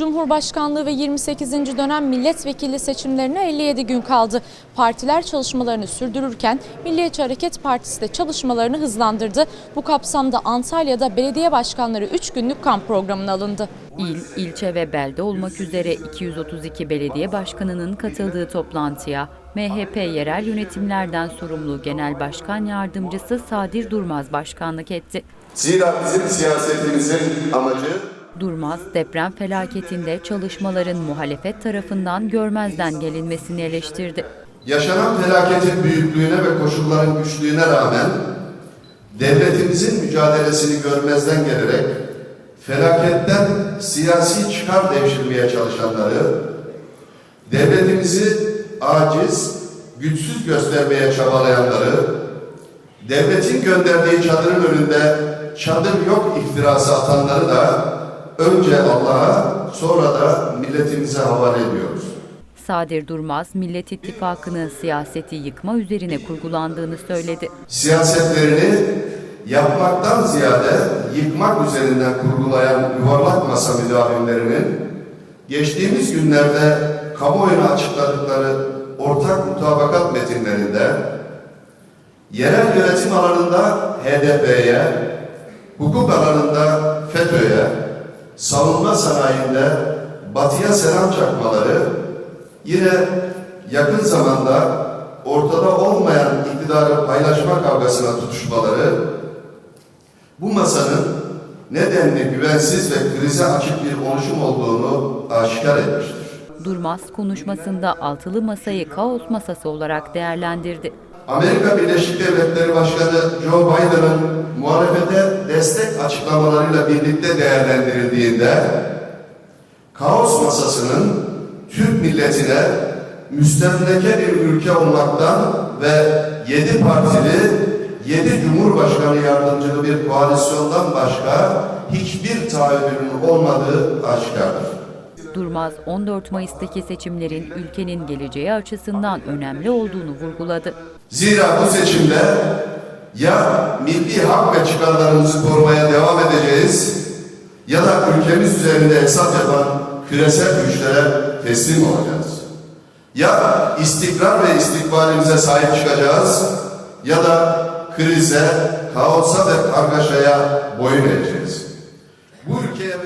Cumhurbaşkanlığı ve 28. dönem milletvekili seçimlerine 57 gün kaldı. Partiler çalışmalarını sürdürürken Milliyetçi Hareket Partisi de çalışmalarını hızlandırdı. Bu kapsamda Antalya'da belediye başkanları 3 günlük kamp programına alındı. İl, ilçe ve belde olmak üzere 232 belediye başkanının katıldığı toplantıya MHP yerel yönetimlerden sorumlu Genel Başkan Yardımcısı Sadir Durmaz başkanlık etti. Zira bizim siyasetimizin amacı Durmaz, deprem felaketinde çalışmaların muhalefet tarafından görmezden gelinmesini eleştirdi. yaşanan felaketin büyüklüğüne ve koşulların güçlüğüne rağmen devletimizin mücadelesini görmezden gelerek felaketten siyasi çıkar devşirmeye çalışanları, devletimizi aciz, güçsüz göstermeye çabalayanları, devletin gönderdiği çadırın önünde çadır yok iftirası atanları da önce Allah'a sonra da milletimize havale ediyoruz. Sadir Durmaz, Millet İttifakı'nın siyaseti yıkma üzerine kurgulandığını söyledi. siyasetlerini yapmaktan ziyade yıkmak üzerinden kurgulayan yuvarlak masa müdavimlerinin geçtiğimiz günlerde kamuoyuna açıkladıkları ortak mutabakat metinlerinde yerel yönetim alanında HDP'ye, hukuk alanında FETÖ'ye, savunma sanayinde batıya selam çakmaları, yine yakın zamanda ortada olmayan iktidarı paylaşma kavgasına tutuşmaları, bu masanın nedenli güvensiz ve krize açık bir oluşum olduğunu aşikar etmiştir. Durmaz konuşmasında altılı masayı kaos masası olarak değerlendirdi. Amerika Birleşik Devletleri Başkanı Joe Biden'ın muhalefete destek açıklamalarıyla birlikte değerlendirildiğinde kaos masasının Türk milletine müstemleke bir ülke olmaktan ve yedi partili, yedi cumhurbaşkanı yardımcılı bir koalisyondan başka hiçbir taahhüdünün olmadığı aşikardır. Durmaz 14 Mayıs'taki seçimlerin ülkenin geleceği açısından önemli olduğunu vurguladı. Zira bu seçimde ya milli hak ve çıkarlarımızı korumaya devam edeceğiz ya da ülkemiz üzerinde hesap yapan küresel güçlere teslim olacağız. Ya istikrar ve istikbalimize sahip çıkacağız ya da krize, kaosa ve kargaşaya boyun eğeceğiz. Bu ülke